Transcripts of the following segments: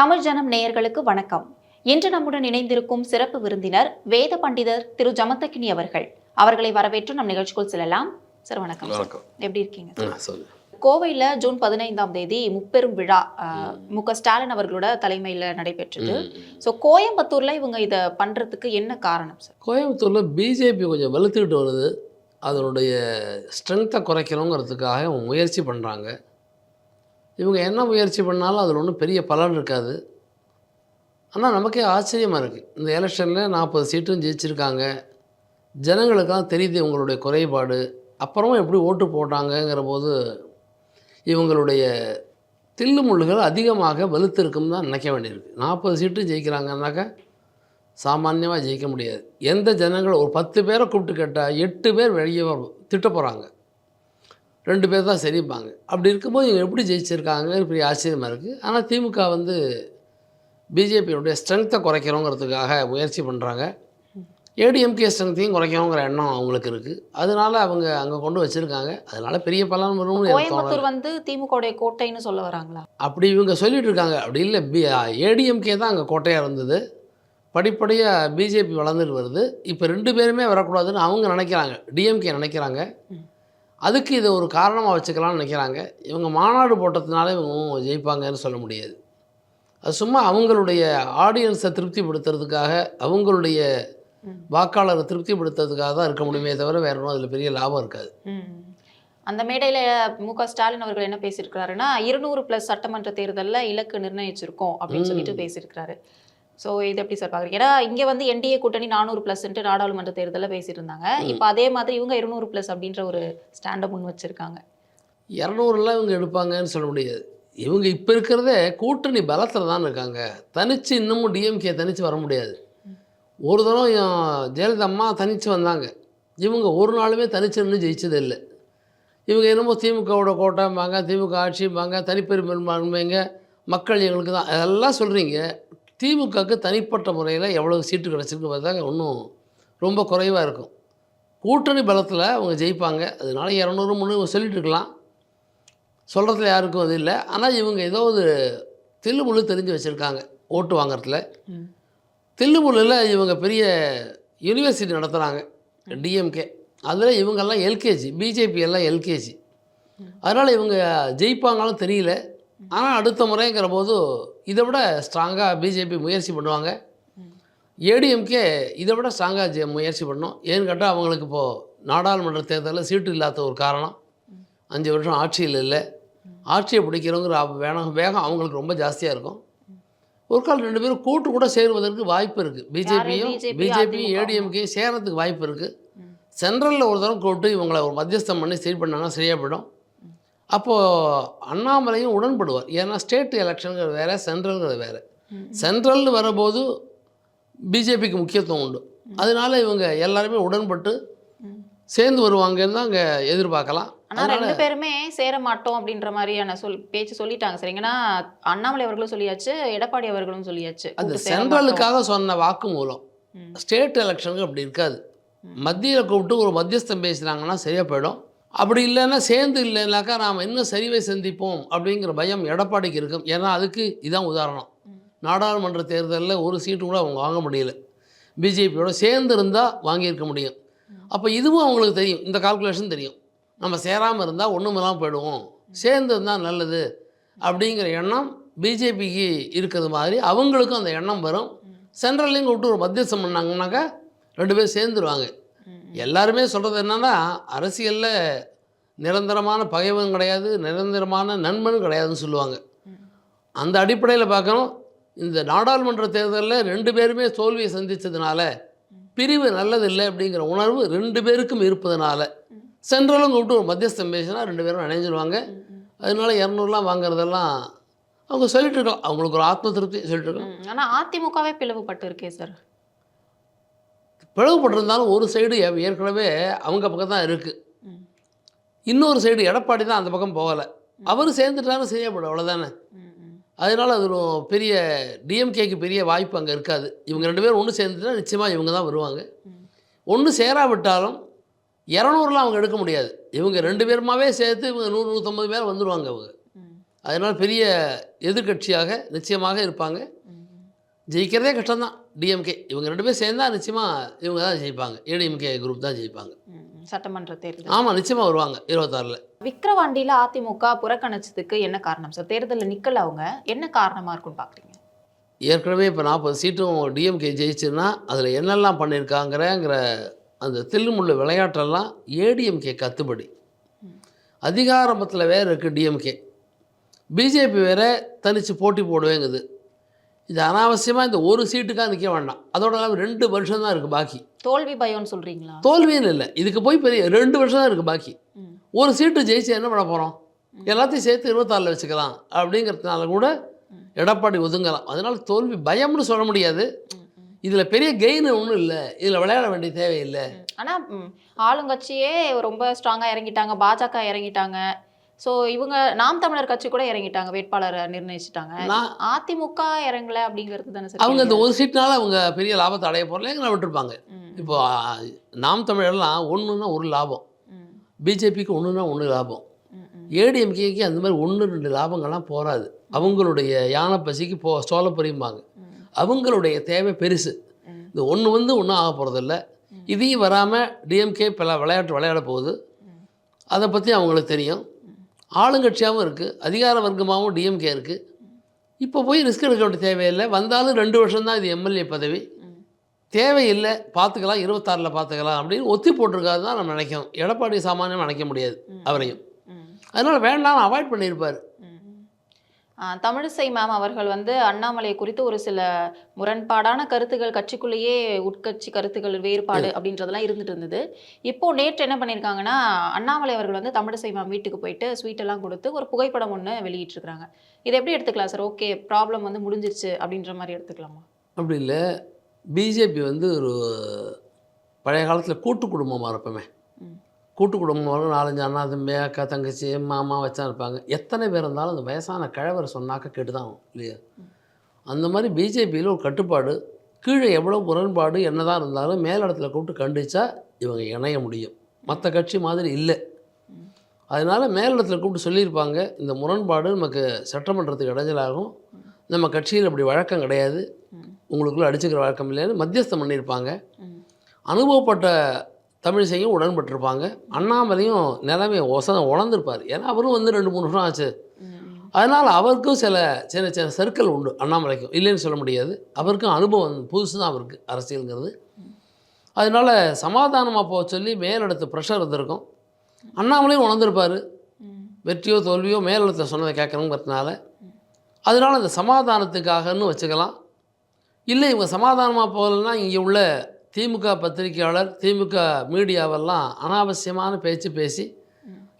தமிழ் ஜனம் நேயர்களுக்கு வணக்கம். இன்று நம்முடன் இணைந்திருக்கும் சிறப்பு விருந்தினர் வேத பண்டிதர் திரு ஜமத்தக்கினி அவர்கள். அவர்களை வரவேற்று நம் நிகழ்ச்சிக்குள் செல்லலாம். சார் வணக்கம். எப்படி இருக்கீங்க? கோவையில ஜூன் பதினைந்தாம் தேதி முப்பெரும் விழா மு. க ஸ்டாலின் அவர்களோட தலைமையில நடைபெற்றது. ஸோ கோயம்புத்தூர்ல இவங்க இத பண்றதுக்கு என்ன காரணம் சார்? கோயம்புத்தூரில் பிஜேபி கொஞ்சம் வலுத்துக்கிட்டு வருது. அதனுடைய ஸ்ட்ரென்த்தை குறைக்கணுங்கிறதுக்காக முயற்சி பண்ணுறாங்க இவங்க என்ன முயற்சி பண்ணாலும் அதில் ஒன்றும் பெரிய பலன் இருக்காது. ஆனால் நமக்கே ஆச்சரியமாக இருக்குது இந்த எலெக்ஷனில் நாற்பது சீட்டும் ஜெயிச்சிருக்காங்க. ஜனங்களுக்கெல்லாம் தெரியுது இவங்களுடைய குறைபாடு. அப்புறமும் எப்படி ஓட்டு போட்டாங்கங்கிற போது இவங்களுடைய தில்லுமுள்ளுகள் அதிகமாக வலுத்திருக்கும் தான் நினைக்க வேண்டியிருக்கு. நாற்பது சீட்டு ஜெயிக்கிறாங்கன்னாக்கா சாமானியமாக ஜெயிக்க முடியாது. எந்த ஜனங்கள் ஒரு பத்து பேரை கூப்பிட்டு கேட்டால் எட்டு பேர் வெளியே திட்ட போகிறாங்க ரெண்டு பேர் தான் சரிப்பாங்க அப்படி இருக்கும்போது இவங்க எப்படி ஜெயிச்சிருக்காங்கன்னு பெரிய ஆச்சரியமாக இருக்குது ஆனால் திமுக வந்து பிஜேபியோடைய ஸ்ட்ரென்த்தை குறைக்கணுங்கிறதுக்காக முயற்சி பண்ணுறாங்க ஏடிஎம்கே ஸ்ட்ரென்த்தையும் குறைக்கணுங்கிற எண்ணம் அவங்களுக்கு இருக்குது அதனால அவங்க அங்கே கொண்டு வச்சுருக்காங்க. அதனால பெரிய பலன் வரும்னு. கோயம்புத்தூர் வந்து திமுகவுடைய கோட்டைன்னு சொல்ல வராங்களா? அப்படி இவங்க சொல்லிட்டு இருக்காங்க. அப்படி இல்லை பி ஏடிஎம்கே தான் அங்கே கோட்டையாக இருந்தது. படிப்படியாக பிஜேபி வளர்ந்துட்டு வருது. இப்போ ரெண்டு பேருமே வரக்கூடாதுன்னு அவங்க நினைக்கிறாங்க. டிஎம்கே நினைக்கிறாங்க. அதுக்கு இதை ஒரு காரணமாக வச்சுக்கலாம்னு நினைக்கிறாங்க இவங்க மாநாடு போட்டதுனால இவங்க ஜெயிப்பாங்கன்னு சொல்ல முடியாது அது சும்மா அவங்களுடைய ஆடியன்ஸை திருப்திப்படுத்துறதுக்காக அவங்களுடைய. வாக்காளரை திருப்திப்படுத்துறதுக்காக தான் இருக்க முடியுமே தவிர வேற ஒன்றும் அதில் பெரிய லாபம் இருக்காது. அந்த மேடையில மு க ஸ்டாலின் அவர்கள் என்ன பேசியிருக்கிறாருன்னா இருநூறு பிளஸ் சட்டமன்ற தேர்தல்ல இலக்கு நிர்ணயிச்சிருக்கோம் அப்படின்னு. சொல்லிட்டு பேசியிருக்கிறாரு ஸோ இது எப்படி சார் பாக்குறீங்க? ஏன்னா இங்க வந்து என்டிஏ கூட்டணி நானூறு பிளஸ்ன்ட்டு நாடாளுமன்ற தேர்தலில் பேசியிருந்தாங்க. இப்போ அதே மாதிரி இவங்க இருநூறு பிளஸ் அப்படின்ற ஒரு ஸ்டாண்டை முன் வச்சிருக்காங்க. இரநூறுலாம் இவங்க எடுப்பாங்கன்னு சொல்ல முடியாது. இவங்க இப்போ இருக்கிறதே கூட்டணி பலத்தில் தான் இருக்காங்க. தனித்து இன்னமும் டிஎம்கே தனித்து வர முடியாது. ஒரு தடவை ஜெயலலிதா அம்மா தனித்து வந்தாங்க. இவங்க ஒரு நாளுமே தனிச்சு நின்று ஜெயிச்சது இல்லை. இவங்க என்னமோ திமுகவோட கோட்டைம்பாங்க திமுக ஆட்சிம்பாங்க தனிப்பெரும்பான்மைங்க மக்கள் எங்களுக்கு தான். அதெல்லாம் சொல்கிறீங்க திமுகவுக்கு தனிப்பட்ட முறையில் எவ்வளோ சீட்டு கிடச்சிருக்கு பார்த்தாங்க இன்னும் ரொம்ப குறைவாக இருக்கும். கூட்டணி பலத்தில் அவங்க ஜெயிப்பாங்க. அதனால இரநூறு முந்நூறு சொல்லிட்டு இருக்கலாம். சொல்கிறதுல யாருக்கும் அது இல்லை. ஆனால் இவங்க ஏதோ ஒரு தில்லுமுள்ளு தெரிஞ்சு வச்சுருக்காங்க ஓட்டு வாங்குறதுல. தில்லுமுள்ளில் இவங்க பெரிய யூனிவர்சிட்டி நடத்துகிறாங்க டிஎம்கே அதில் இவங்கெல்லாம் எல்கேஜி பிஜேபி எல்லாம் எல்கேஜி அதனால் இவங்க ஜெயிப்பாங்களும் தெரியல. ஆனால் அடுத்த முறைங்கிற போது இதை விட ஸ்ட்ராங்காக பிஜேபி முயற்சி பண்ணுவாங்க. ஏடிஎம்கே இதை விட ஸ்ட்ராங்காக முயற்சி பண்ணோம். ஏன்னு கேட்டால் அவங்களுக்கு இப்போது நாடாளுமன்ற தேர்தலில் சீட்டு இல்லாத ஒரு காரணம். அஞ்சு வருஷம் ஆட்சியில் இல்லை. ஆட்சியை பிடிக்கிறவங்கிற அவ- வேகம் அவங்களுக்கு ரொம்ப ஜாஸ்தியாக இருக்கும். ஒரு கால் ரெண்டு பேரும் கூட்டு கூட சேருவதற்கு வாய்ப்பு இருக்குது பிஜேபியும் BJP, பிஜேபி அதிமுக? ஏடிஎம்கே சேரத்துக்கு வாய்ப்பு இருக்குது. சென்ட்ரலில் ஒரு தரம் கூப்பிட்டு இவங்களை ஒரு மத்தியஸ்தம் பண்ணி சரி பண்ணாங்கன்னா சரியாக போயிடும். அப்போது அண்ணாமலையும் உடன்படுவார். ஏன்னா ஸ்டேட் எலெக்ஷனுங்கிறது வேறு சென்ட்ரலுங்கிறது வேறு. சென்ட்ரல்னு வரும்போது பிஜேபிக்கு முக்கியத்துவம் உண்டு. அதனால இவங்க எல்லாருமே உடன்பட்டு. சேர்ந்து வருவாங்கன்னு தான் அங்கே எதிர்பார்க்கலாம். ஆனா ரெண்டு பேருமே சேர மாட்டோம் அப்படின்ற மாதிரியான சொல் பேச்சு சொல்லிட்டாங்க சரிங்கன்னா அண்ணாமலை அவர்களும் சொல்லியாச்சு எடப்பாடி அவர்களும் சொல்லியாச்சு. அந்த. சென்ட்ரலுக்காக சொன்ன வாக்குமூலம். ம். ஸ்டேட் எலெக்ஷனுக்கு அப்படி இருக்காது. மத்தியில் கூப்பிட்டு ஒரு மத்தியஸ்தம் பேசுனாங்கன்னா சரியாக போயிடும். அப்படி இல்லைன்னா சேர்ந்து இல்லைனாக்கா நாம் இன்னும் சரிவை சந்திப்போம் அப்படிங்கிற பயம் எடப்பாடிக்கு இருக்கும். ஏன்னா அதுக்கு இதான் உதாரணம். நாடாளுமன்ற தேர்தலில் ஒரு சீட்டு கூட அவங்க வாங்க முடியல. பிஜேபியோட சேர்ந்து இருந்தால் வாங்கியிருக்க முடியும். அப்போ இதுவும் அவங்களுக்கு தெரியும். இந்த கால்குலேஷன் தெரியும். நம்ம சேராமல் இருந்தால் ஒன்றுமெல்லாம் போயிடுவோம். சேர்ந்து இருந்தால் நல்லது அப்படிங்கிற எண்ணம் பிஜேபிக்கு இருக்கிறது மாதிரி அவங்களுக்கும் அந்த எண்ணம் வரும். சென்ட்ரல்லையும் கூப்பிட்டு ஒரு மத்தியஸ்தம் பண்ணாங்கன்னாக்கா ரெண்டு பேரும் சேர்ந்துருவாங்க. எல்லாருமே சொல்கிறது என்னன்னா அரசியலில் நிரந்தரமான பகைவன் கிடையாது நிரந்தரமான நண்பனும் கிடையாதுன்னு சொல்லுவாங்க. அந்த அடிப்படையில் பார்க்கணும் இந்த நாடாளுமன்ற தேர்தலில் ரெண்டு பேருமே தோல்வியை சந்தித்ததுனால பிரிவு நல்லதில்லை அப்படிங்கிற உணர்வு ரெண்டு பேருக்கும் இருப்பதனால சென்ட்ரலும் கூப்பிட்டு ஒரு மத்தியஸ்தம் பேசினா ரெண்டு பேரும் இணைஞ்சிருவாங்க. அதனால இரநூறுலாம் வாங்குறதெல்லாம் அவங்க சொல்லிட்டு இருக்கலாம் அவங்களுக்கு ஒரு ஆத்ம திருப்தி சொல்லிட்டு இருக்கலாம் ம். ஆனா அதிமுகவே பிளவுபட்டு இருக்கே சார். பிளவுபட்டிருந்தாலும் ஒரு சைடு ஏற்கனவே அவங்க பக்கம் தான் இருக்குது. இன்னொரு சைடு எடப்பாடி தான் அந்த பக்கம் போகலை அவர் சேர்ந்துட்டாலும் செய்யப்படும் அவ்வளோதானே. அதனால் அது பெரிய டிஎம்கேக்கு பெரிய வாய்ப்பு அங்கே இருக்காது இவங்க ரெண்டு பேரும் ஒன்று சேர்ந்துட்டா நிச்சயமாக இவங்க தான் வருவாங்க. ஒன்று சேராவிட்டாலும் இரநூறுலாம் அவங்க எடுக்க முடியாது இவங்க ரெண்டு பேருமாவே சேர்த்து இவங்க நூறு நூற்றம்பது பேர் வந்துடுவாங்க அவங்க. அதனால் பெரிய எதிர்க்கட்சியாக நிச்சயமாக இருப்பாங்க ஜெயிக்கிறதே கஷ்டம்தான். டிஎம்கே இவங்க ரெண்டு பேரும் சேர்ந்தா நிச்சயமாக இவங்க தான் ஜெயிப்பாங்க. ஏடிஎம்கே குரூப் தான் ஜெயிப்பாங்க. சட்டமன்ற தேர்தல். ஆமாம் நிச்சயமாக வருவாங்க இருபத்தாறில். விக்கிரவாண்டியில அதிமுக புறக்கணிச்சதுக்கு என்ன காரணம்? சார் தேர்தலில் நிக்கல அவங்க. என்ன காரணமா இருக்கும்னு பாக்குறீங்க? ஏற்கனவே இப்போ நாற்பது சீட்டும் டிஎம்கே ஜெயிச்சுன்னா அதில் என்னெல்லாம் பண்ணியிருக்காங்கிறங்கிற அந்த தில்லுமுள்ள விளையாட்டெல்லாம் ஏடிஎம்கே கத்துப்படி அதிகாரமத்தில் வேறு இருக்குது டிஎம்கே பிஜேபி வேற தனித்து போட்டி போடுவேங்குது. இது அனாவசியமாக இந்த ஒரு சீட்டுக்காக நிற்க வேண்டாம். அதோட ரெண்டு வருஷம் தான் இருக்குது பாக்கி. தோல்வி பயம்னு சொல்றீங்களா? தோல்வின்னு இல்லை. இதுக்கு போய் பெரிய ரெண்டு வருஷம் தான் இருக்குது பாக்கி. ஒரு சீட்டு ஜெயிச்சு என்ன பண்ண போகிறோம் எல்லாத்தையும் சேர்த்து இருபத்தாறில் வச்சுக்கலாம். அப்படிங்கிறதுனால கூட எடப்பாடி ஒதுங்கலாம். அதனால தோல்வி பயம்னு சொல்ல முடியாது. இதில் பெரிய கெயின் ஒன்றும் இல்லை. இதில் விளையாட வேண்டிய தேவையில்லை. ஆனா ம், ஆளுங்கட்சியே ரொம்ப ஸ்ட்ராங்கா இறங்கிட்டாங்க. பாஜக இறங்கிட்டாங்க. சோ இவங்க நாம் தமிழர் கட்சி கூட இறங்கிட்டாங்க வேட்பாளரை நிர்ணயிச்சிட்டாங்க. அதிமுக இறங்கல அப்படிங்கிறது தானே அவங்க இந்த? ஒரு சீட்னால அவங்க பெரிய லாபத்தை அடைய போகிறல விட்டுருப்பாங்க. இப்போ நாம் தமிழர்லாம் ஒன்றுன்னா ஒரு லாபம். பிஜேபிக்கு ஒன்றுனா ஒன்று லாபம். ஏடிஎம்கேக்கு அந்த மாதிரி ஒன்று ரெண்டு லாபங்கள்லாம் போகாது அவங்களுடைய யானை பசிக்கு போ சோளப்பொரியும்பாங்க ம், அவங்களுடைய தேவை பெருசு. இந்த ஒன்று வந்து ஒன்றும் ஆக போகிறதில்ல. இதையும் வராமல் டிஎம்கே பல விளையாட்டு விளையாட போகுது. அதை பற்றி அவங்களுக்கு தெரியும். ஆளுங்கட்சியாகவும் இருக்குது அதிகார வர்க்கமாகவும் டிஎம்கே இருக்குது இப்போ போய் ரிஸ்க் எடுக்க வேண்டிய தேவையில்லை வந்தாலும் ரெண்டு வருஷம் தான் இது எம்எல்ஏ பதவி. தேவையில்லை பார்த்துக்கலாம் இருபத்தாறில் பார்த்துக்கலாம் அப்படின்னு ஒத்தி போட்டிருக்காது தான் நம்ம நினைக்கிறோம் எடப்பாடி சாமானியம் நினைக்க முடியாது. அவரையும். அதனால் வேண்டாம் அவாய்ட் பண்ணியிருப்பார் தமிழிசை மேம் அவர்கள் வந்து அண்ணாமலை குறித்து ஒரு சில முரண்பாடான கருத்துகள் கட்சிக்குள்ளேயே உட்கட்சி கருத்துக்கள் வேறுபாடு அப்படின்றதெல்லாம் இருந்துட்டு இருந்தது. இப்போ நேற்று என்ன பண்ணியிருக்காங்கன்னா அண்ணாமலை அவர்கள் வந்து தமிழிசை மேம் வீட்டுக்கு போயிட்டு ஸ்வீட் எல்லாம் கொடுத்து ஒரு புகைப்படம் ஒன்று வெளியிட்டிருக்காங்க இதை எப்படி எடுத்துக்கலாம் சார்? ஓகே ப்ராப்ளம் வந்து முடிஞ்சிருச்சு அப்படின்ற மாதிரி எடுத்துக்கலாமா? அப்படி இல்லை. பிஜேபி வந்து ஒரு பழைய காலத்தில் கூட்டு குடும்பமாக இருப்போமே. கூட்டு குடும்பம் நாலஞ்சு அண்ணா தம்பி அக்கா தங்கச்சி மாமா வச்சா இருப்பாங்க. எத்தனை பேர் இருந்தாலும் அந்த வயசான கிழவர் சொன்னாக்க கேட்டு தான் இல்லையா? அந்த மாதிரி பிஜேபியில் ஒரு கட்டுப்பாடு கீழே எவ்வளோ முரண்பாடு என்னதான் இருந்தாலும் மேலிடத்துல கூப்பிட்டு கண்டிச்சா இவங்க இணைய முடியும். மற்ற கட்சி மாதிரி இல்லை. அதனால் மேலிடத்துல கூப்பிட்டு சொல்லியிருப்பாங்க இந்த முரண்பாடு நமக்கு சட்டமன்றத்துக்கு இடைஞ்சலாகும். நம்ம கட்சியில் அப்படி வழக்கம் கிடையாது. உங்களுக்குள்ள அடிச்சுக்கிற வழக்கம் இல்லைன்னு மத்தியஸ்தம் பண்ணியிருப்பாங்க. அனுபவப்பட்ட தமிழிசையும் உடன்பட்டிருப்பாங்க. அண்ணாமலையும் நிலைமையை ஒச உணர்ந்திருப்பார். ஏன்னா அவரும் வந்து ரெண்டு மூணு வருஷம் ஆச்சு. அதனால் அவருக்கும் சில சின்ன சின்ன சர்க்கிள் உண்டு. அண்ணாமலைக்கும். இல்லைன்னு சொல்ல முடியாது. அவருக்கும் அனுபவம் புதுசு தான் அவருக்கு அரசியலுங்கிறது. அதனால் சமாதானமாக போக சொல்லி மேலிடத்து ப்ரெஷர் வந்திருக்கும் அண்ணாமலையும் உணர்ந்திருப்பார். வெற்றியோ தோல்வியோ மேலிடத்தில் சொன்னதை கேட்கணுங்கிறதுனால. அதனால் அந்த சமாதானத்துக்காகன்னு வச்சுக்கலாம். இல்லை இவங்க சமாதானமாக போகலன்னா இங்கே உள்ள திமுக பத்திரிகையாளர் திமுக மீடியாவெல்லாம் அனாவசியமான பேச்சு பேசி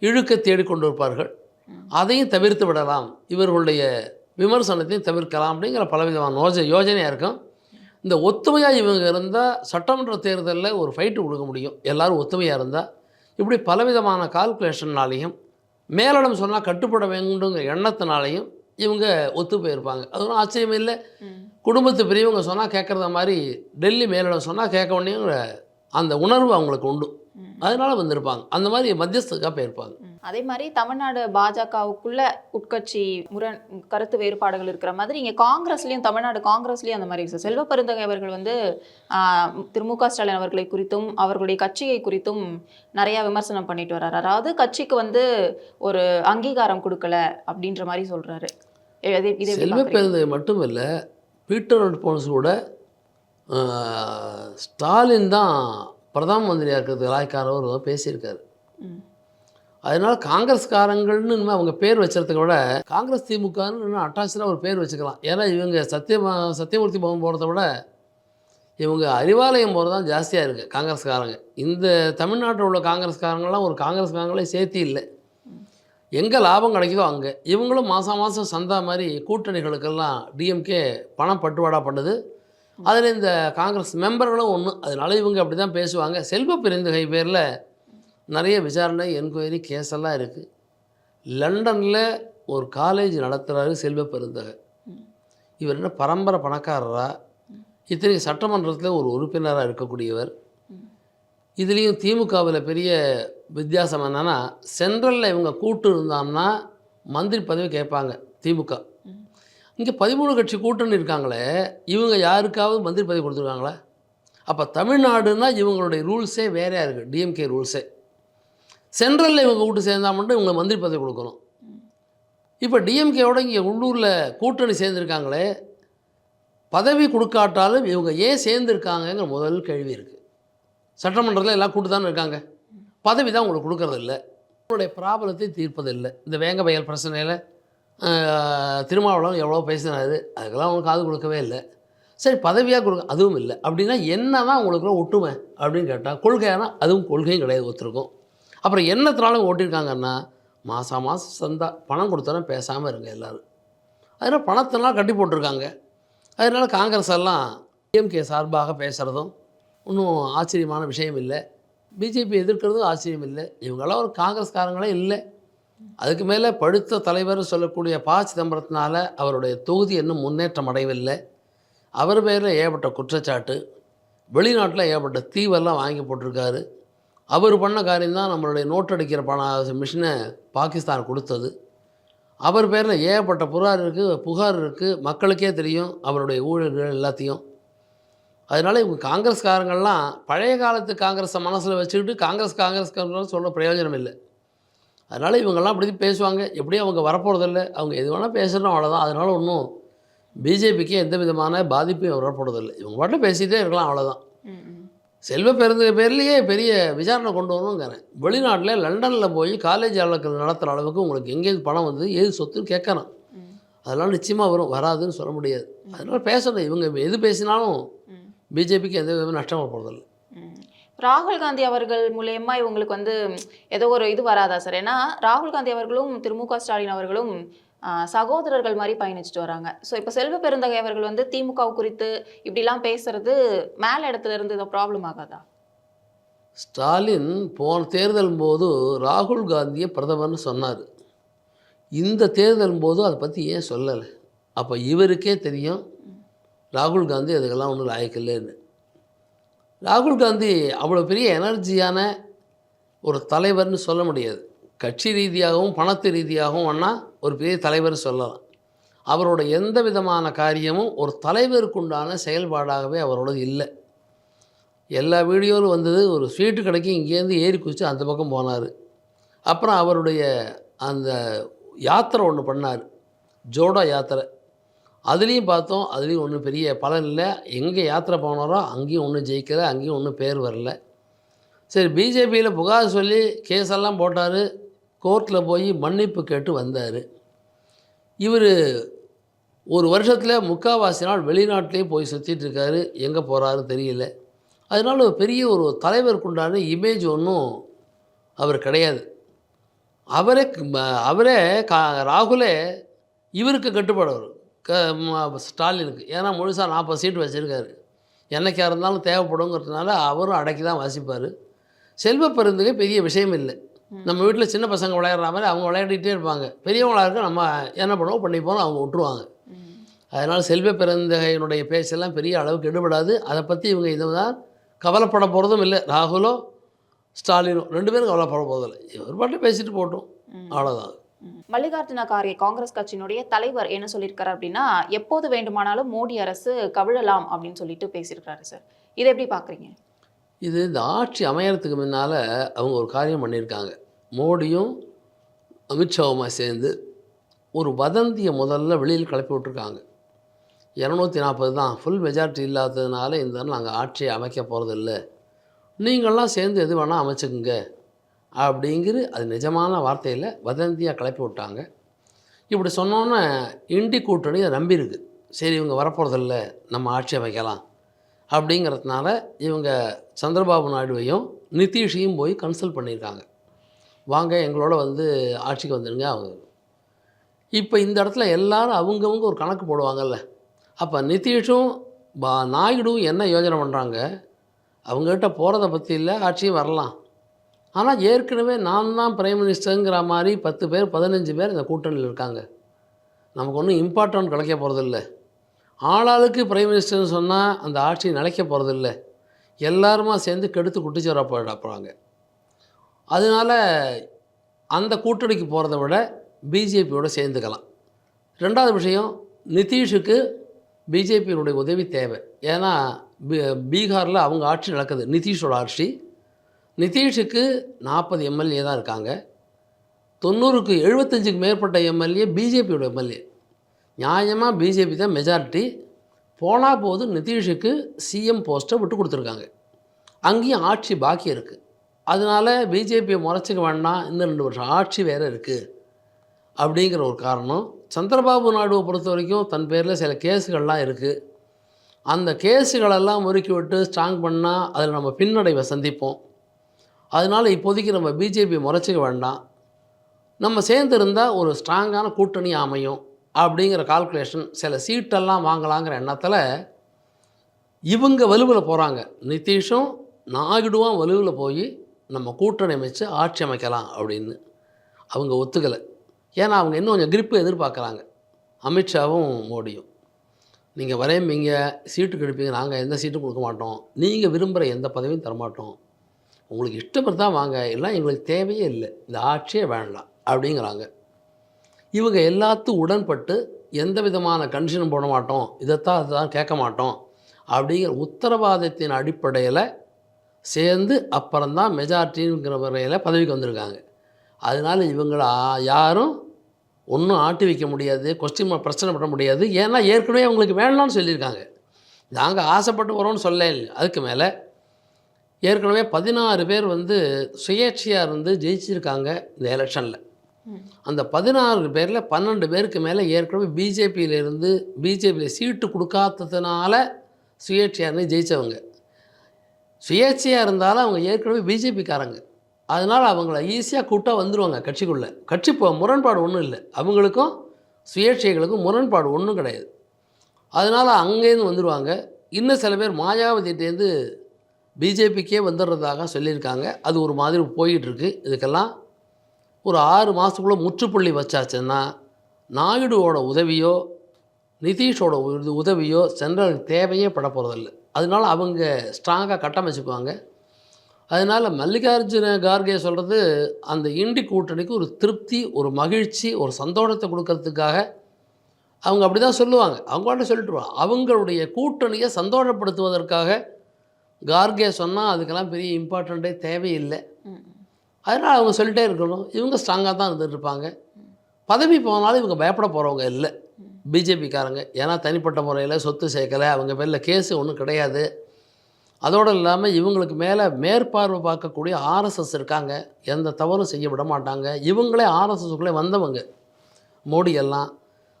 இழுக்க தேடிக்கொண்டிருப்பார்கள். அதையும் தவிர்த்து விடலாம். இவர்களுடைய விமர்சனத்தையும் தவிர்க்கலாம் அப்படிங்கிற பலவிதமான யோஜ யோஜனையாக இருக்கும். இந்த ஒத்துமையாக இவங்க இருந்தால் சட்டமன்ற தேர்தலில் ஒரு ஃபைட்டு கொடுக்க முடியும். எல்லோரும் ஒத்துமையாக இருந்தால் இப்படி பலவிதமான கால்குலேஷன்னாலையும் மேலிடம் சொன்னால் கட்டுப்பட வேண்டுங்கிற எண்ணத்தினாலையும் இவங்க ஒத்து போயிருப்பாங்க. அது ஒன்றும் ஆச்சரியம் இல்லை. குடும்பத்து பெரியவங்க சொன்னால் கேட்குறத மாதிரி டெல்லி மேலிடம் சொன்னால் கேட்க உடனே அந்த உணர்வு அவங்களுக்கு உண்டு. அதனால வந்திருப்பாங்க. அந்த மாதிரி மத்தியஸ்துக்காக போயிருப்பாங்க. அதே மாதிரி தமிழ்நாடு பாஜகவுக்குள்ள உட்கட்சி முரண் கருத்து வேறுபாடுகள் இருக்கிற மாதிரி இங்க காங்கிரஸ்லயும் தமிழ்நாடு காங்கிரஸ்லயும் அந்த மாதிரி இருக்கு செல்வ பெருந்தகை அவர்கள் வந்து திரு மு க ஸ்டாலின் அவர்களை குறித்தும் அவர்களுடைய கட்சியை குறித்தும் நிறைய விமர்சனம் பண்ணிட்டு வர்றாரு. அதாவது கட்சிக்கு வந்து ஒரு அங்கீகாரம் கொடுக்கல அப்படின்ற மாதிரி எப்படி செல்வ பார்க்கறீங்க? பெருந்தகை மட்டும் இல்லை பீட்டர் அல்போன்ஸ் கூட ஆஹ், ஸ்டாலின் தான் பிரதம மந்திரியாக இருக்கிறதுக்கு லாய்க்காரவர் ஏதோ பேசியிருக்காரு. அதனால் காங்கிரஸ்காரங்கள்னு இனிமேல் அவங்க பேர் வச்சுறதுக்கு விட காங்கிரஸ் திமுகன்னு இன்னும் அட்டாச்சாக ஒரு பேர் வச்சுக்கலாம் ஏன்னா இவங்க சத்தியமா சத்தியமூர்த்தி பவன் போகிறத விட இவங்க அறிவாலயம் போகிறது தான் ஜாஸ்தியாக இருக்குது காங்கிரஸ்காரங்க இந்த தமிழ்நாட்டில் உள்ள காங்கிரஸ்காரங்களாம் ஒரு காங்கிரஸ்காரங்களே சேர்த்தி இல்லை எங்கே லாபம் கிடைக்குதோ அங்கே. இவங்களும் மாதம் மாதம் சந்தா மாதிரி கூட்டணிகளுக்கெல்லாம் டிஎம்கே பணம் பட்டுவாடா பண்ணுது. அதில் இந்த காங்கிரஸ் மெம்பர்களும் ஒன்று அதனால இவங்க அப்படி தான் பேசுவாங்க. செல்வ பெருந்தகை பேரில் நிறைய விசாரணை என்கொயரி கேஸ் எல்லாம் இருக்குது லண்டனில் ஒரு காலேஜ் நடத்துகிறாரு செல்வ பெருந்தகை. இவர் என்ன பரம்பரை பணக்காரரா? இத்தனை சட்டமன்றத்தில் ஒரு உறுப்பினராக இருக்கக்கூடியவர். இதுலேயும் திமுகவில் பெரிய வித்தியாசம் என்னென்னா சென்ட்ரலில் இவங்க கூட்டு இருந்தாங்கன்னா மந்திரி பதவி கேட்பாங்க திமுக. இங்கே பதிமூணு கட்சி கூட்டணி இருக்காங்களே இவங்க யாருக்காவது மந்திரி பதவி கொடுத்துருக்காங்களா? அப்போ தமிழ்நாடுன்னா இவங்களுடைய ரூல்ஸே வேறையாக இருக்குது டிஎம்கே ரூல்ஸே. சென்ட்ரலில் இவங்க கூட்டு சேர்ந்தா மட்டும் இவங்க மந்திரி பதவி கொடுக்கணும். இப்போ டிஎம்கேவோட இங்கே உள்ளூரில் கூட்டணி சேர்ந்துருக்காங்களே பதவி கொடுக்காட்டாலும் இவங்க ஏன் சேர்ந்துருக்காங்கங்கிற முதல் கேள்வி இருக்குது சட்டமன்றத்தில் எல்லாம் கூட்டு தானே இருக்காங்க. பதவி தான் உங்களுக்கு கொடுக்கறதில்ல. உங்களுடைய ப்ராப்ளத்தை தீர்ப்பதில்லை. இந்த வேங்க வயல் பிரச்சனையில் திருமாவளவன் எவ்வளோ பேசினாரு அதுக்கெல்லாம் அவனுக்கு காது கொடுக்கவே இல்லை. சரி பதவியாக கொடுக்க அதுவும் இல்லை. அப்படின்னா என்ன தான் உங்களுக்குள்ள ஒட்டுமை அப்படின்னு கேட்டால் கொள்கையானா அதுவும் கொள்கையும் கிடையாது ஒத்துருக்கும் அப்புறம் என்னத்தினாலும் ஓட்டியிருக்காங்கன்னா மாதம் மாதம் சந்தா பணம் கொடுத்தாலும் பேசாமல் இருங்க எல்லோரும். அதனால் பணத்தெல்லாம் கட்டி போட்டிருக்காங்க. அதனால் காங்கிரஸ் எல்லாம் டிஎம்கே சார்பாக பேசுகிறதும் ஒன்றும் ஆச்சரியமான விஷயம் இல்லை. பிஜேபி எதிர்க்கிறதும் ஆச்சரியம் இல்லை. இவங்கெல்லாம் ஒரு காங்கிரஸ்காரங்களே இல்லை. அதுக்கு மேலே படுத்த தலைவர் சொல்லக்கூடிய ப சிதம்பரத்தினால அவருடைய தொகுதி இன்னும் முன்னேற்றம் அடையவில்லை. அவர் பேரில் ஏகப்பட்ட குற்றச்சாட்டு. வெளிநாட்டில் ஏகப்பட்ட தீவெல்லாம் வாங்கி போட்டிருக்காரு. அவர் பண்ண காரியம்தான் நம்மளுடைய நோட்டடிக்கிற பண மிஷினை பாகிஸ்தான் கொடுத்தது. அவர் பேரில் ஏகப்பட்ட புகார் இருக்குது புகார் இருக்குது மக்களுக்கே தெரியும். அவருடைய ஊழல்கள் எல்லாத்தையும். அதனால் இவங்க காங்கிரஸ்காரங்கள்லாம் பழைய காலத்து காங்கிரஸை மனசில் வச்சுக்கிட்டு காங்கிரஸ் காங்கிரஸ்காரங்களும் சொல்ல பிரயோஜனம் இல்லை. அதனால் இவங்கெல்லாம் அப்படி பேசுவாங்க. எப்படியும் அவங்க வரப்போகிறதில்ல அவங்க எது வேணால் பேசுகிறோம் அவ்வளோதான் அதனால் ஒன்றும் பிஜேபிக்கு எந்த விதமான பாதிப்பும் வரப்போகிறதில்லை இவங்க பாட்டில் பேசிகிட்டே இருக்கலாம் அவ்வளோதான். செல்வ பெருந்த பேர்லேயே பெரிய விசாரணை கொண்டு வரணுங்கிறேன். வெளிநாட்டில் லண்டனில் போய் காலேஜ் அளவுக்கு நடத்துகிற அளவுக்கு உங்களுக்கு எங்கேருந்து பணம் வந்து ஏது சொத்துன்னு கேட்கணும். அதெல்லாம் நிச்சயமாக வரும். வராதுன்னு சொல்ல முடியாது. அதனால் பேசணும். இவங்க எது பேசினாலும் பிஜேபிக்கு எந்த விதமாக நஷ்டம் வரப்போகிறதில்ல ம். ராகுல் காந்தி அவர்கள் மூலயமா இவங்களுக்கு வந்து ஏதோ ஒரு இது வராதா சார்? ஏன்னா ராகுல் காந்தி அவர்களும் திரு மு க ஸ்டாலின் அவர்களும் சகோதரர்கள் மாதிரி பயணிச்சுட்டு வராங்க. ஸோ இப்போ செல்வ பெருந்தகை அவர்கள் வந்து திமுக குறித்து இப்படிலாம் பேசுறது மேல இடத்துல இருந்து இதை ப்ராப்ளம் ஆகாதா? ஸ்டாலின் போன தேர்தல் போது ராகுல் காந்தியை பிரதமர்னு சொன்னார். இந்த தேர்தல் போது அதை பற்றி ஏன் சொல்லலை? அப்போ இவருக்கே தெரியும் ராகுல் காந்தி அதுக்கெல்லாம் ஒன்றும் லாயக்கில்லைன்னு ராகுல் காந்தி அவ்வளோ பெரிய எனர்ஜியான ஒரு தலைவர்னு சொல்ல முடியாது. கட்சி ரீதியாகவும் பணத்து ரீதியாகவும் வேணால் ஒரு பெரிய தலைவர் சொல்லலாம். அவரோட எந்த விதமான காரியமும் ஒரு தலைவருக்குண்டான செயல்பாடாகவே அவரோடது இல்லை. எல்லா வீடியோவிலும் வந்தது ஒரு ஸ்வீட்டு கடைக்கு இங்கேருந்து ஏறி குதித்து அந்த பக்கம் போனார். அப்புறம் அவருடைய அந்த யாத்திரை ஒன்று பண்ணார். ஜோடா யாத்திரை. அதுலேயும் பார்த்தோம் அதுலேயும் ஒன்றும் பெரிய பலன் இல்லை. எங்கே யாத்திரை போனாரோ அங்கேயும் ஒன்றும் ஜெயிக்கலை அங்கேயும் ஒன்றும் பேர் வரல. சரி பிஜேபியில் புகார் சொல்லி கேஸெல்லாம் போட்டார். கோர்ட்டில் போய் மன்னிப்பு கேட்டு வந்தார். இவர் ஒரு வருஷத்தில் முக்கால்வாசி நாள் வெளிநாட்டிலே போய் சுற்றிட்டு இருக்காரு. எங்கே போகிறாரு தெரியல. அதனால ஒரு பெரிய ஒரு தலைவருக்குண்டான இமேஜ் ஒன்றும் அவர் கிடையாது. அவரே அவரே கா ராகுலே இவருக்கு கட்டுப்படுவார் க ஸ்டாலினுக்கு. ஏன்னா முழுசாக நாற்பது சீட்டு வச்சுருக்காரு. என்னைக்கா இருந்தாலும் தேவைப்படுங்கிறதுனால அவரும் அடக்கி தான் வாசிப்பார். செல்வ பெருந்தகை பெரிய விஷயம் இல்லை. நம்ம வீட்டில் சின்ன பசங்க விளையாடுற மாதிரி அவங்க விளையாடிட்டே இருப்பாங்க. பெரியவங்களா இருக்க நம்ம என்ன பண்ணுவோம்? பண்ணிப்போம் அவங்க விட்டுருவாங்க. அதனால் செல்வ பெருந்தகையினுடைய பேச்செல்லாம் பெரிய அளவுக்கு எடுபடாது. அதை பற்றி இவங்க இதுதான் கவலைப்பட போகிறதும் இல்லை. ராகுலோ ஸ்டாலினோ ரெண்டு பேரும் கவலைப்பட போகிறதில்ல இவர் பாட்டு பேசிட்டு போட்டோம். அவ்வளோதான். மல்லிகார்ஜுன கார்கே காங்கிரஸ் கட்சியினுடைய தலைவர் என்ன சொல்லியிருக்காரு அப்படின்னா எப்போது வேண்டுமானாலும் மோடி அரசு கவிழலாம் அப்படின்னு சொல்லிட்டு பேசியிருக்காரு சார். இதை எப்படி பார்க்குறீங்க? இது இந்த ஆட்சி அமையறதுக்கு முன்னால் அவங்க ஒரு காரியம் பண்ணியிருக்காங்க. மோடியும் அமித்ஷாவுமா சேர்ந்து ஒரு வதந்தியை முதல்ல வெளியில் கிளப்பி விட்டுருக்காங்க. இரநூத்தி நாற்பது தான். ஃபுல் மெஜாரிட்டி இல்லாததுனால இந்த நாங்கள் ஆட்சியை அமைக்க போகிறதில்ல நீங்கள்லாம் சேர்ந்து எது வேணால் அமைச்சுக்குங்க. அப்படிங்கிற அது நிஜமான வார்த்தையில் வதந்தியாக கிளப்பி விட்டாங்க. இப்படி சொன்னோன்னே இண்டி கூட்டணி அதை நம்பியிருக்கு. சரி இவங்க வரப்போகிறதில்ல நம்ம ஆட்சி அமைக்கலாம் அப்படிங்கிறதுனால இவங்க சந்திரபாபு நாயுடுவையும் நிதிஷையும் போய் கன்சல்ட் பண்ணியிருக்காங்க. வாங்க எங்களோட வந்து ஆட்சிக்கு வந்துடுங்க அவங்க. இப்போ இந்த இடத்துல எல்லாரும் அவங்கவுங்க ஒரு கணக்கு போடுவாங்கல்ல. அப்போ நிதிஷும் பா நாயுடுவும் என்ன யோஜனை பண்ணுறாங்க அவங்ககிட்ட போகிறத பற்றி இல்லை ஆட்சியும் வரலாம். ஆனால் ஏற்கனவே நான் தான் பிரைம் மினிஸ்டருங்கிற மாதிரி பத்து பேர் பதினஞ்சு பேர் இந்த கூட்டணியில் இருக்காங்க. நமக்கு ஒன்றும் இம்பார்ட்டன்ட் கிடைக்க போகிறதில்ல ஆளாளுக்கு பிரைம் மினிஸ்டர்னு சொன்னால் அந்த ஆட்சி நிலைக்க போகிறதில்ல எல்லாருமா சேர்ந்து கெடுத்து குட்டிச்சு வர போயிட போகிறாங்க அதனால் அந்த கூட்டணிக்கு போகிறத விட பிஜேபியோட சேர்ந்துக்கலாம். ரெண்டாவது விஷயம் நிதிஷுக்கு பிஜேபியினுடைய உதவி தேவை. ஏன்னா பீகாரில் அவங்க ஆட்சி நடக்குது. நிதிஷோட ஆட்சி. நிதிஷுக்கு நாற்பது எம்எல்ஏ தான் இருக்காங்க. தொண்ணூறுக்கு எழுபத்தஞ்சுக்கு மேற்பட்ட எம்எல்ஏ பிஜேபியோட எம்எல்ஏ. நியாயமாக பிஜேபி தான் மெஜாரிட்டி போனால் போது நிதிஷுக்கு சிஎம் போஸ்ட்டை விட்டு கொடுத்துருக்காங்க. அங்கேயும் ஆட்சி பாக்கி இருக்குது அதனால பிஜேபியை முறைச்சிக்க வேண்டாம். இன்னும் ரெண்டு வருஷம் ஆட்சி வேறு இருக்குது அப்படிங்கிற ஒரு காரணம். சந்திரபாபு நாயுடுவை பொறுத்த வரைக்கும் தன் பேரில் சில கேஸுகள்லாம் இருக்குது அந்த கேஸுகளெல்லாம் முறுக்கி விட்டு ஸ்ட்ராங் பண்ணால் அதில் நம்ம பின்னடைவை சந்திப்போம். அதனால் இப்போதைக்கு நம்ம பிஜேபி முறைச்சிக்க வேண்டாம். நம்ம சேர்ந்து இருந்தால் ஒரு ஸ்ட்ராங்கான கூட்டணி அமையும் அப்படிங்கிற கால்குலேஷன் சில சீட்டெல்லாம் வாங்கலாங்கிற எண்ணத்தில் இவங்க வலுவில் போகிறாங்க நிதிஷும் நாயுடுவும் வலுவில் போய் நம்ம கூட்டணி அமைச்சு ஆட்சி அமைக்கலாம் அப்படின்னு. அவங்க ஒத்துக்கலை. ஏன்னா அவங்க இன்னும் கொஞ்சம் கிரிப்பு எதிர்பார்க்குறாங்க. அமித்ஷாவும் மோடியும். நீங்கள் வரையம்பீங்க சீட்டு கிடைப்பீங்க நாங்கள் எந்த சீட்டும் கொடுக்க மாட்டோம். நீங்கள் விரும்புகிற எந்த பதவியும் தரமாட்டோம். உங்களுக்கு இஷ்டப்பட்டு தான் வாங்க எல்லாம் எங்களுக்கு தேவையே இல்லை. இந்த ஆட்சியே வேண்டாம் அப்படிங்கிறாங்க. இவங்க எல்லாத்துக்கும் உடன்பட்டு எந்த விதமான கண்டிஷனும் போட மாட்டோம் இதைத்தான் அதுதான் கேட்க மாட்டோம் அப்படிங்கிற உத்தரவாதத்தின் அடிப்படையில் சேர்ந்து அப்புறம்தான் மெஜாரிட்டிங்கிற முறையில் பதவிக்கு வந்திருக்காங்க. அதனால் இவங்கள யாரும் ஒன்றும் ஆட்டி வைக்க முடியாது கொஸ்டின் பிரச்சனை பண்ண முடியாது. ஏன்னா ஏற்கனவே அவங்களுக்கு வேண்டாம்னு சொல்லியிருக்காங்க. நாங்கள் ஆசைப்பட்டு வரோம்னு சொல்ல அதுக்கு மேலே ஏற்கனவே பதினாறு பேர் வந்து சுயேட்சையாக இருந்து ஜெயிச்சிருக்காங்க இந்த எலெக்ஷனில். அந்த பதினாறு பேரில் பன்னெண்டு பேருக்கு மேலே ஏற்கனவே பிஜேபியிலேருந்து பிஜேபியில் சீட்டு கொடுக்காததுனால சுயேட்சையாக இருந்து ஜெயித்தவங்க சுயேட்சையாக இருந்தாலும் அவங்க ஏற்கனவே பிஜேபிக்காரங்க. அதனால் அவங்கள ஈஸியாக கூட்டாக வந்துடுவாங்க கட்சிக்குள்ளே. கட்சி இப்போ முரண்பாடு ஒன்றும் இல்லை. அவங்களுக்கும் சுயேட்சைகளுக்கும் முரண்பாடு ஒன்றும் கிடையாது. அதனால் அங்கேருந்து வந்துடுவாங்க இன்னும் சில பேர் மாயாவதிட்டேருந்து பிஜேபிக்கே வந்துடுறதாக சொல்லியிருக்காங்க. அது ஒரு மாதிரி போயிட்டுருக்கு. இதுக்கெல்லாம் ஒரு ஆறு மாதத்துக்குள்ளே முற்றுப்புள்ளி வச்சாச்சுன்னா நாயுடுவோட உதவியோ நிதிஷோட உதவியோ சென்ட்ரலுக்கு தேவையே பட போகிறதில்ல அதனால அவங்க ஸ்ட்ராங்காக கட்டமைச்சுக்குவாங்க. அதனால் மல்லிகார்ஜுன கார்கே சொல்கிறது அந்த இண்டி கூட்டணிக்கு ஒரு திருப்தி ஒரு மகிழ்ச்சி ஒரு சந்தோஷத்தை கொடுக்கறதுக்காக அவங்க அப்படி தான் சொல்லுவாங்க அவங்கள்ட்ட சொல்லிட்டுருவாங்க அவங்களுடைய கூட்டணியை சந்தோஷப்படுத்துவதற்காக கார்கே சொன்னால் அதுக்கெல்லாம் பெரிய இம்பார்ட்டண்ட்டே தேவையில்லை. அதனால் அவங்க சொல்லிட்டே இருக்கணும். இவங்க ஸ்ட்ராங்காக தான் இருந்துட்டு இருப்பாங்க. பதவி போனாலும் இவங்க பயப்பட போகிறவங்க இல்லை. பிஜேபிக்காரங்க. ஏன்னா தனிப்பட்ட முறையில் சொத்து சேர்க்கலை. அவங்க பேரில் கேஸு ஒன்றும் கிடையாது. அதோடு இல்லாமல் இவங்களுக்கு மேலே மேற்பார்வை பார்க்கக்கூடிய ஆர்எஸ்எஸ் இருக்காங்க. எந்த தவறும் செய்ய விட மாட்டாங்க. இவங்களே ஆர்எஸ்எஸ்க்குள்ளே வந்தவங்க. மோடி எல்லாம்.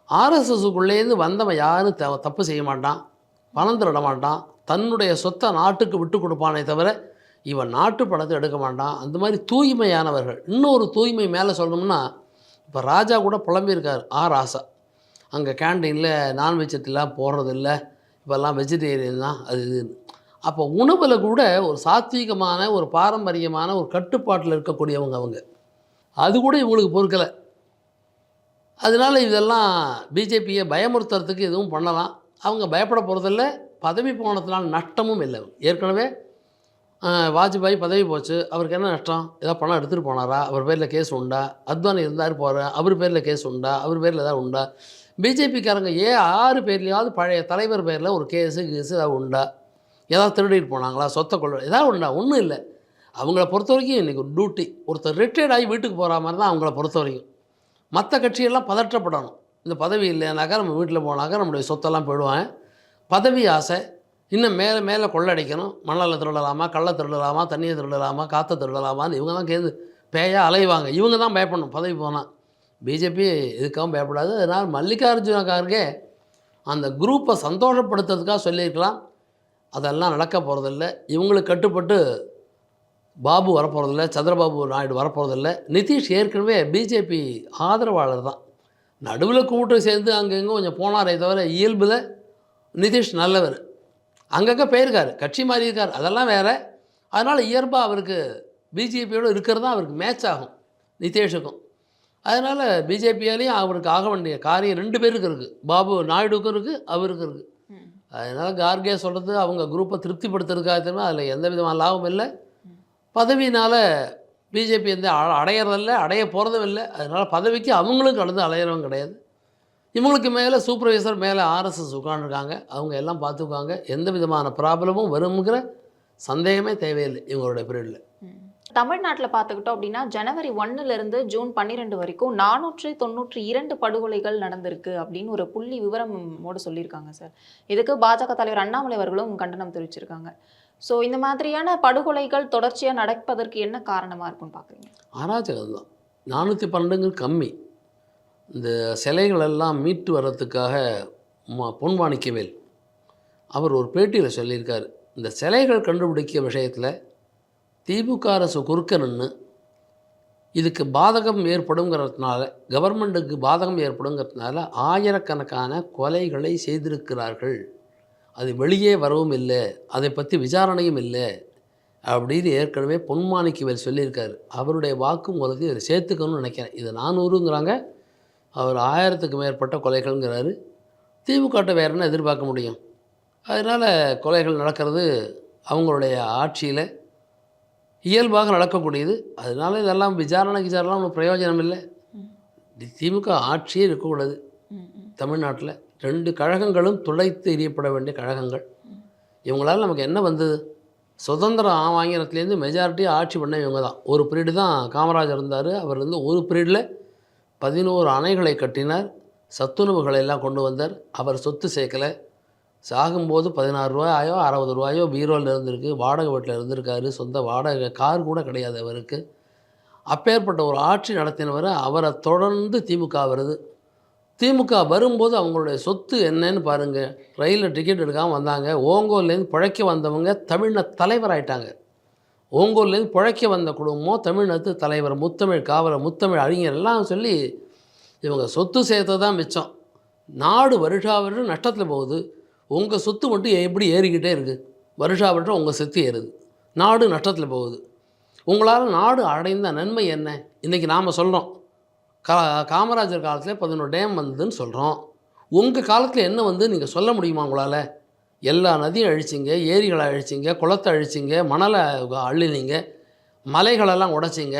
ஆர்எஸ்எஸ்க்குள்ளேருந்து வந்தவன் யாரும் த தப்பு செய்ய மாட்டான். பணம் திருட மாட்டான். தன்னுடைய சொத்தை நாட்டுக்கு விட்டு கொடுப்பானே தவிர இவன் நாட்டு பணத்தை எடுக்க மாட்டான். அந்த மாதிரி தூய்மையானவர்கள். இன்னொரு தூய்மை மேலே சொல்லணும்னா இப்போ ராஜா கூட புலம்பியிருக்கார் ஆ ராசா. அங்கே கேண்டீனில் நான்வெஜ் எல்லாம் போடுறதில்ல. இப்போல்லாம் வெஜிடேரியன் தான் அது இதுன்னு. அப்போ உணவில் கூட ஒரு சாத்வீகமான ஒரு பாரம்பரியமான ஒரு கட்டுப்பாட்டில் இருக்கக்கூடியவங்க அவங்க. அது கூட இவங்களுக்கு பொறுக்கலை. அதனால இதெல்லாம் பிஜேபியை பயமுறுத்துறதுக்கு எதுவும் பண்ணலாம். அவங்க பயப்பட போகிறதில்ல பதவி போனதுனால நஷ்டமும் இல்லை. ஏற்கனவே வாஜ்பாய் பதவி போச்சு. அவருக்கு என்ன நஷ்டம்? ஏதாவது பணம் எடுத்துகிட்டு போனாரா? அவர் பேரில் கேஸ் உண்டா? அத்வானி இருந்தார் போகிற அவர் பேரில் கேஸ் உண்டா? அவர் பேரில் ஏதாவது உண்டா? பிஜேபிக்காரங்க ஏன் ஆறு பேர்லையாவது பழைய தலைவர் பேரில் ஒரு கேஸு கேஸு ஏதாவது உண்டா? ஏதாவது திருடிட்டு போனாங்களா? சொத்தை கொள்ள ஏதாவது உண்டா? ஒன்றும் இல்லை. அவங்கள பொறுத்த வரைக்கும் இன்றைக்கி ஒரு டியூட்டி ஒருத்தர் ரிட்டையர்ட் ஆகி வீட்டுக்கு போகிற மாதிரி தான் அவங்கள பொறுத்த வரைக்கும் மற்ற கட்சியெல்லாம் பதற்றப்படணும். இந்த பதவி இல்லைனாக்கா நம்ம வீட்டில் போனாக்கா நம்மளுடைய சொத்தெல்லாம் போயிடுவேன் பதவி ஆசை. இன்னும் மேலே மேலே கொள்ளடிக்கணும். மணலில் திருடலாமா கள்ள திருடலாமா தண்ணியை திருடலாமா காற்றை திருடலாமான்னு இவங்க தான் கேது பேயாக அலைவாங்க. இவங்க தான் பயப்படணும். பதவி போனால் பிஜேபி இதுக்காகவும் பயப்படாது. அதனால் மல்லிகார்ஜுன கார்கே அந்த குரூப்பை சந்தோஷப்படுத்துறதுக்காக சொல்லியிருக்கலாம். அதெல்லாம் நடக்க போகிறதில்ல இவங்களுக்கு கட்டுப்பட்டு பாபு வரப்போகிறதில்ல சந்திரபாபு நாயுடு வரப்போகிறதில்ல நிதிஷ் ஏற்கனவே பிஜேபி ஆதரவாளர் தான். நடுவில் கூட்டம் சேர்ந்து அங்கங்கே கொஞ்சம் போனாரே தவிர இயல்பில் நிதிஷ் நல்லவர். அங்கங்கே போயிருக்கார். கட்சி மாறி இருக்கார். அதெல்லாம் வேறு. அதனால் இயல்பாக அவருக்கு பிஜேபியோடு இருக்கிறது தான் அவருக்கு மேட்ச் ஆகும். நிதேஷுக்கும். அதனால் பிஜேபியாலேயும் அவருக்கு ஆக வேண்டிய காரியம் ரெண்டு பேருக்கு இருக்குது பாபு நாயுடுக்கும் இருக்குது அவருக்கு இருக்குது அதனால் கார்கே சொல்கிறது அவங்க குரூப்பை திருப்திப்படுத்துறதுக்காக தெரியுமா? அதில் எந்த விதமான லாபம் இல்லை. பதவியினால் பிஜேபி வந்து அ- அடைய போகிறதும் இல்லை. அதனால் பதவிக்கு அவங்களும் கலந்து அலையிறவங்க கிடையாது. இவங்களுக்கு மேலே சூப்பர்வைசர் மேலே ஆர்எஸ்எஸ் உட்காந்துருக்காங்க அவங்க எல்லாம் பார்த்துக்குவாங்க. எந்த விதமான ப்ராப்ளமும் வருங்கிற சந்தேகமே தேவையில்லை இவங்களுடைய பீரியடில் தமிழ்நாட்டில் பார்த்துக்கிட்டோம் அப்படின்னா ஜனவரி ஒண்ணுல இருந்து ஜூன் பன்னிரெண்டு வரைக்கும் நானூற்றி தொண்ணூற்றி இரண்டு படுகொலைகள் நடந்திருக்கு அப்படின்னு ஒரு புள்ளி விவரமோடு சொல்லியிருக்காங்க சார். இதுக்கு பாஜக தலைவர் அண்ணாமலை அவர்களும் கண்டனம் தெரிவிச்சிருக்காங்க. ஸோ இந்த மாதிரியான படுகொலைகள் தொடர்ச்சியாக நடப்பதற்கு என்ன காரணமாக இருக்கும்னு பார்க்குறீங்க? அராஜகம் தான். நானூற்றி பன்னெண்டுங்க கம்மி. இந்த சிலைகளெல்லாம் மீட்டு வர்றதுக்காக ம- பொன்மாணிக்கவேல் அவர் ஒரு பேட்டியில் சொல்லியிருக்கார். இந்த சிலைகள் கண்டுபிடிக்க விஷயத்தில் திமுக அரசு குறுக்க நின்று இதுக்கு பாதகம் ஏற்படுங்கிறதுனால கவர்மெண்ட்டுக்கு பாதகம் ஏற்படுங்கிறதுனால ஆயிரக்கணக்கான கொலைகளை செய்திருக்கிறார்கள். அது வெளியே வரவும் இல்லை அதை பற்றி விசாரணையும் இல்லை அப்படின்னு ஏற்கனவே பொன்மாணிக்கவேல் சொல்லியிருக்காரு. அவருடைய வாக்கு உங்களுக்கு இதை சேர்த்துக்கணும்னு நினைக்கிறேன். இது நானூறுங்கிறாங்க அவர் ஆயிரத்துக்கு மேற்பட்ட கொலைகள்ங்கிறாரு. திமுகட்ட வேற என்ன எதிர்பார்க்க முடியும்? அதனால் கொலைகள் நடக்கிறது அவங்களுடைய ஆட்சியில் இயல்பாக நடக்கக்கூடியது. அதனால இதெல்லாம் விசாரணை விசாரணை ஒன்றும் பிரயோஜனம் இல்லை. திமுக ஆட்சியே இருக்கக்கூடாது. தமிழ்நாட்டில் ரெண்டு கழகங்களும் துளைத்து எறியப்பட வேண்டிய கழகங்கள். இவங்களால நமக்கு என்ன வந்தது? சுதந்திரம் வாங்கினத்துலேருந்து மெஜாரிட்டி ஆட்சி பண்ண இவங்க தான் ஒரு பீரியடு தான் காமராஜர் இருந்தார். அவர் வந்து ஒரு பீரியடில் பதினோரு அணைகளை கட்டினார். சத்துணவுகளை எல்லாம் கொண்டு வந்தார். அவர் சொத்து சேர்க்கலை. சாகும்போது பதினாறு ரூபாயோ அறுபது ரூபாயோ பீரோவில் இருந்திருக்கு வாடகை வீட்டில் இருந்திருக்காரு. சொந்த வாடகை கார் கூட கிடையாது அவருக்கு. அப்பேற்பட்ட ஒரு ஆட்சி நடத்தினவர் அவரை தொடர்ந்து திமுக வருது. திமுக வரும்போது அவங்களுடைய சொத்து என்னன்னு பாருங்கள் ரயிலில் டிக்கெட் எடுக்காமல் வந்தாங்க. ஓங்கோல்லேருந்து பிழைக்க வந்தவங்க தமிழ்ந தலைவராயிட்டாங்க ஓங்கூர்லேருந்து பிழைக்க வந்த குடும்பமோ தமிழ்நாட்டு தலைவர் முத்தமிழ் காவலர் முத்தமிழ் அறிஞர் எல்லாம் சொல்லி இவங்க சொத்து சேர்த்து தான் மிச்சம். நாடு வருஷா வருஷம் நஷ்டத்தில் போகுது. உங்கள் சொத்து மட்டும் எப்படி ஏறிக்கிட்டே இருக்குது வருஷா வருஷம் உங்கள் சொத்து ஏறுது. நாடு நஷ்டத்தில் போகுது. உங்களால் நாடு அடைந்த நன்மை என்ன? இன்றைக்கி நாம் சொல்கிறோம் கா காமராஜர் காலத்தில் பதினோரு டேம் வந்ததுன்னு சொல்கிறோம் உங்கள் காலத்தில் என்ன வந்து நீங்கள் சொல்ல முடியுமா உங்களால்? எல்லா நதியும் அழிச்சிங்க ஏரிகளை அழிச்சிங்க குளத்தை அழிச்சிங்க மணலை அள்ளினீங்க மலைகளெல்லாம் உடைச்சிங்க.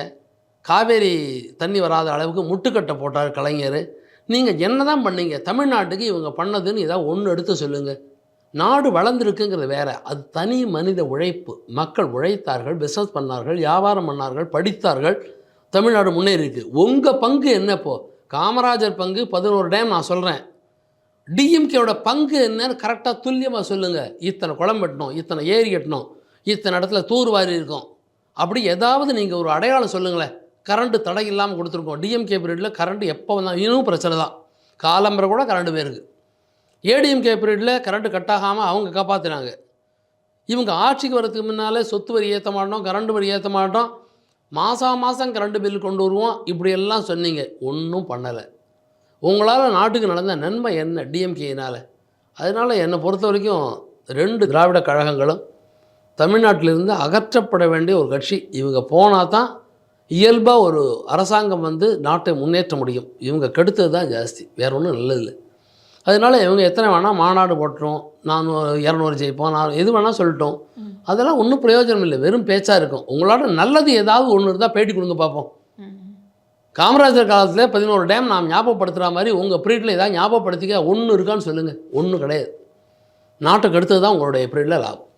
காவேரி தண்ணி வராத அளவுக்கு முட்டுக்கட்டை போட்டார் கலைஞர். நீங்கள் என்ன தான் பண்ணீங்க? தமிழ்நாட்டுக்கு இவங்க பண்ணதுன்னு ஏதாவது ஒன்று எடுத்து சொல்லுங்கள் நாடு வளர்ந்துருக்குங்கிறது வேற. அது தனி மனித உழைப்பு. மக்கள் உழைத்தார்கள் பிஸ்னஸ் பண்ணார்கள் வியாபாரம் பண்ணார்கள் படித்தார்கள். தமிழ்நாடு முன்னேறி இருக்குது உங்கள் பங்கு என்னப்போ காமராஜர் பங்கு பதினோரு டேம் நான் சொல்கிறேன் டிஎம்கேவோட பங்கு என்னன்னு கரெக்டாக துல்லியமாக சொல்லுங்கள் இத்தனை குளம் வெட்டணும் இத்தனை ஏரி கட்டணும் இத்தனை இடத்துல தூர்வாரி இருக்கும். அப்படி ஏதாவது நீங்கள் ஒரு அடையாளம் சொல்லுங்களேன். கரண்ட்டு தடை இல்லாமல் கொடுத்துருக்கோம். டிஎம்கே பீரியடில் கரண்ட் எப்போ வந்தால் இன்னும் பிரச்சனை தான். காலம்பரை கூட கரண்ட் போயிருக்கு. ஏடிஎம்கே பீரியடில் கரண்ட்டு கட் ஆகாமல் அவங்க காப்பாற்றினாங்க இவங்க ஆட்சிக்கு வரதுக்கு முன்னால் சொத்து வரி ஏற்ற மாட்டோம் கரண்ட் வரி ஏற்ற மாட்டோம். மாதம் மாதம் கரண்ட் பில் கொண்டு வருவோம். இப்படியெல்லாம் சொன்னீங்க. ஒன்றும் பண்ணலை. உங்களால் நாட்டுக்கு நடந்த நன்மை என்ன டிஎம்கேயினால் அதனால் என்னை பொறுத்த வரைக்கும் ரெண்டு திராவிட கழகங்களும் தமிழ்நாட்டிலிருந்து அகற்றப்பட வேண்டிய ஒரு கட்சி. இவங்க போனால் தான் இயல்பாக ஒரு அரசாங்கம் வந்து நாட்டை முன்னேற்ற முடியும். இவங்க கெடுத்தது தான் ஜாஸ்தி. வேற ஒன்றும் நல்லதில்லை. அதனால இவங்க எத்தனை வேணால் மாநாடு போட்டுரும். நானூறு இரநூறு ஜெயிப்போம். நான் எது வேணால் சொல்லட்டும். அதெல்லாம் ஒன்றும் பிரயோஜனம் இல்லை. வெறும் பேச்சாக இருக்கும். உங்களோட நல்லது ஏதாவது ஒன்று இருந்தால் பேட்டி கொடுங்க பார்ப்போம் காமராஜர் காலத்தில் பதினோரு டேம் நாம் ஞாபகப்படுத்துகிற மாதிரி உங்கள் பீரியடில் ஏதாவது ஞாபகப்படுத்திக்க ஒன்று இருக்கான்னு சொல்லுங்கள் ஒன்றும் கிடையாது. நாட்டுக்கு அடுத்தது தான் உங்களுடைய பீரியடில் லாபம்.